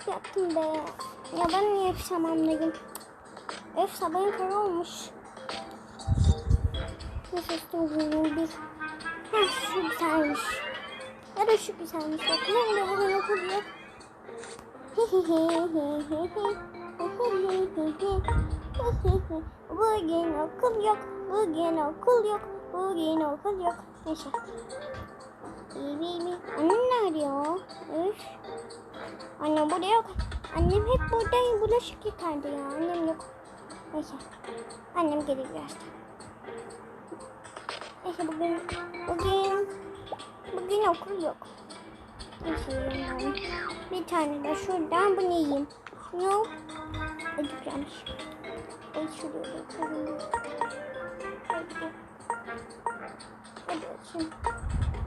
çok yaptım be. Ya ben niye hep samandayım? Öf sabahın kara olmuş. Nefesim bir. Heh şu güzelmiş. Ya da şu güzelmiş. Bak ne de bugün okul yok. Bugün okul yok. Bugün okul yok. Bugün okul yok. Neyse. İyi. Annem nerede ya? Üf. Annem burada yok. Annem hep burada bulaşık yıkardı ya. Annem yok. Neyse. Annem gelir birazdan. Neyse bugün bugün bugün okul yok. Neyse ben. Bir tane de şuradan bunu yiyeyim. Yok. Acıklanmış. Ay şuraya da koyayım. Hadi. Hadi açayım.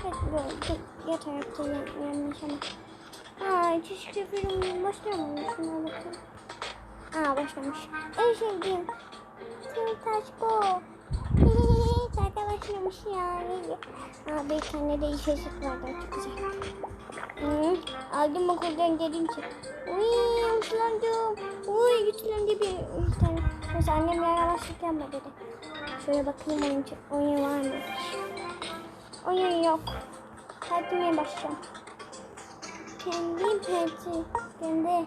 Hadi böyle yatarakta yanlış ama. Teşekkür ederim. Başlıyor mu? Şuna bakayım. Aa başlamış. En sevdiğim. Tüm taşko. Zaten başlamış ya. Aa bir tane de içecek vardı. Çok güzel. Hı, aldım okuldan gelince. Uy güçlendim. Uy güçlendi bir, tane. Neyse annem yaramazlık yapma dedi. Şöyle bakayım oyun, oyun var mı? Oyun yok. Partime başlayacağım. Kendi parti. Kendi.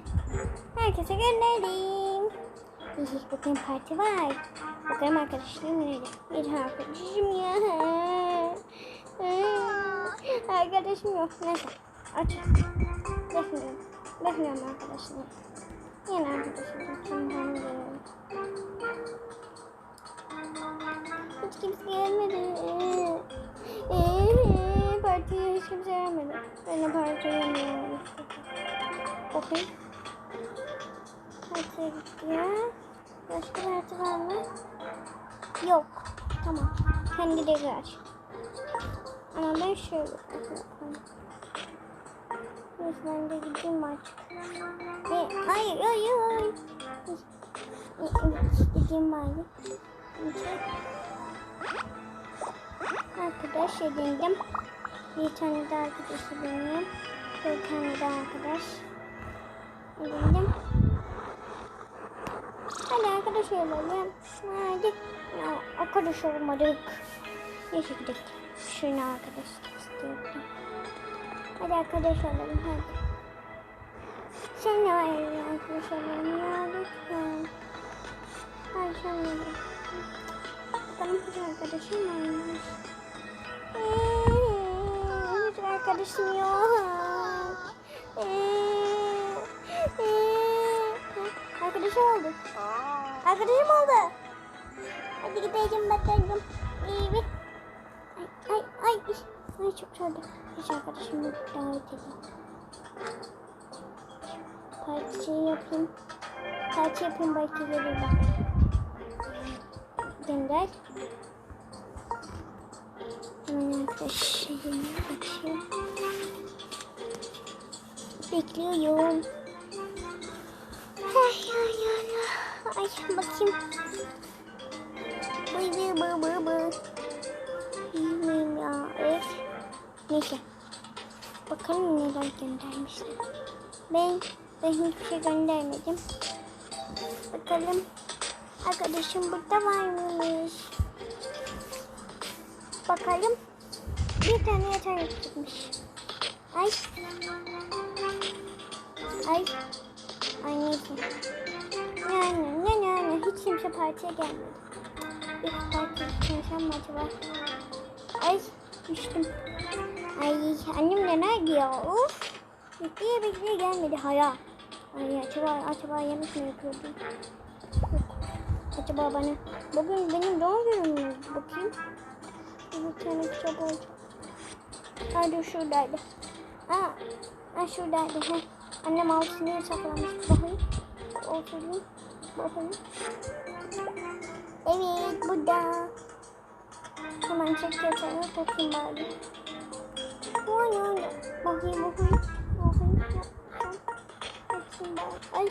Herkese gönderdim. İyi bugün parti var. Bakalım arkadaşlarım nerede? Bir arkadaşım ya. Arkadaşım yok. Neyse. Aç. Bekliyorum. Bekliyorum arkadaşım. Yine arkadaşım ben geliyorum. Hiç kimse gelmedi. Partiye gelmiyorum. Bakayım. Partiye gitti ya. Başka parti var mı? Yok. Tamam. Kendi de aç. Ama ben şöyle yapayım. Ben de gideyim artık. E, hayır hayır hayır. Gideyim bari. Arkadaş edindim. Bir tane daha arkadaş edindim. Bir tane daha arkadaş edindim. Hadi arkadaş olalım. Hadi. Ya, arkadaş olmadık. Neyse gidelim. Şuna arkadaş istiyorum. Hadi arkadaş olalım hadi. Sen ne var arkadaş olalım ya lütfen. Hadi sen var? Benim arkadaşım varmış. Ee, hiç arkadaşım oldu. Arkadaşım oldu. Hadi gidelim bakalım. Evet. Ay ay ay. Ay çok sordu. Hiç arkadaşım. Davet edeyim. Parti yapayım. Parti yapayım belki gelir bak. Gönder. Hemen arkadaşım bakayım. Bekliyorum. Ay ay ay. Ay bakayım. Bıy bıy bıy bıy bıy. Bilmiyorum ya. Evet. Neyse. Bakalım neler göndermişler. Ben, ben hiçbir şey göndermedim. Bakalım. Arkadaşım burada varmış. Bakalım. Bir tane yeter çıkmış. Ay. Ay. Ay neyse. Yani ne ne ne hiç kimse partiye gelmedi. Bir parti çalışan mı acaba? Ay düştüm. Ay annem de nerede ya? Of. Bekleye bekleye gelmedi haya. Ay acaba acaba yemek mi yapıyordu? Yok. Acaba bana bugün benim doğum günüm mü? Bakayım. Bir tane kitap olacak. Hadi şuradaydı. Aa, ha şuradaydı. Heh. Annem altını saklamış. Bakayım. Oturayım. Bakayım. Evet burada. Hemen çek yatağına bakayım bari. Bakayım bakayım. Bakayım. Bakayım bari. Ay.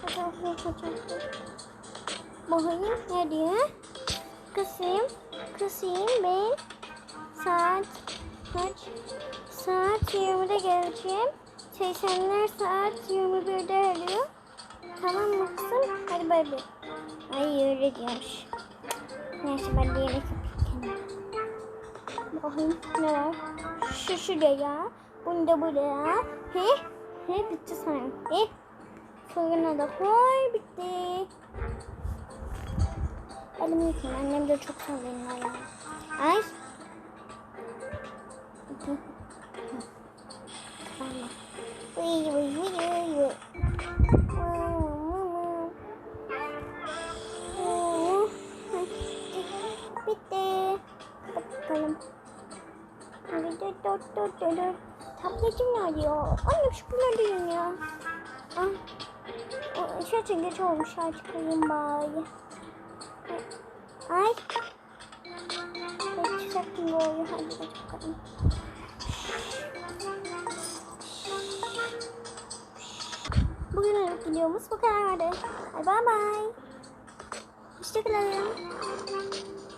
Fotoğrafını fotoğrafını. Bakayım ne diyor? Kısayım. Kısayım ben. Saat kaç? Saat 20'de geleceğim. Çalışanlar saat 21'de arıyor. Tamam mı kızım? Hadi bay bay. Ay öyle diyormuş. Neyse ben de yemek yapayım. Bakayım ne var? Şu şuraya. Bunu da buraya. He? He bitti sanırım. He? Fırına da koy bitti. Elimi yıkayayım. Annem de çok seviyor ya. Ay. Uy uy uy uy uy. Oo, Bitti. Bakalım. Tabletim nerede ya? Annem şu kullanıyorum ya. Ah. Şaşı geç olmuş. Hadi çıkarayım bari. Ay. Kaçacaktım bu oyunu. Hadi bakalım. Bugün videomuz bu kadardı. Bye bye. Hoşçakalın.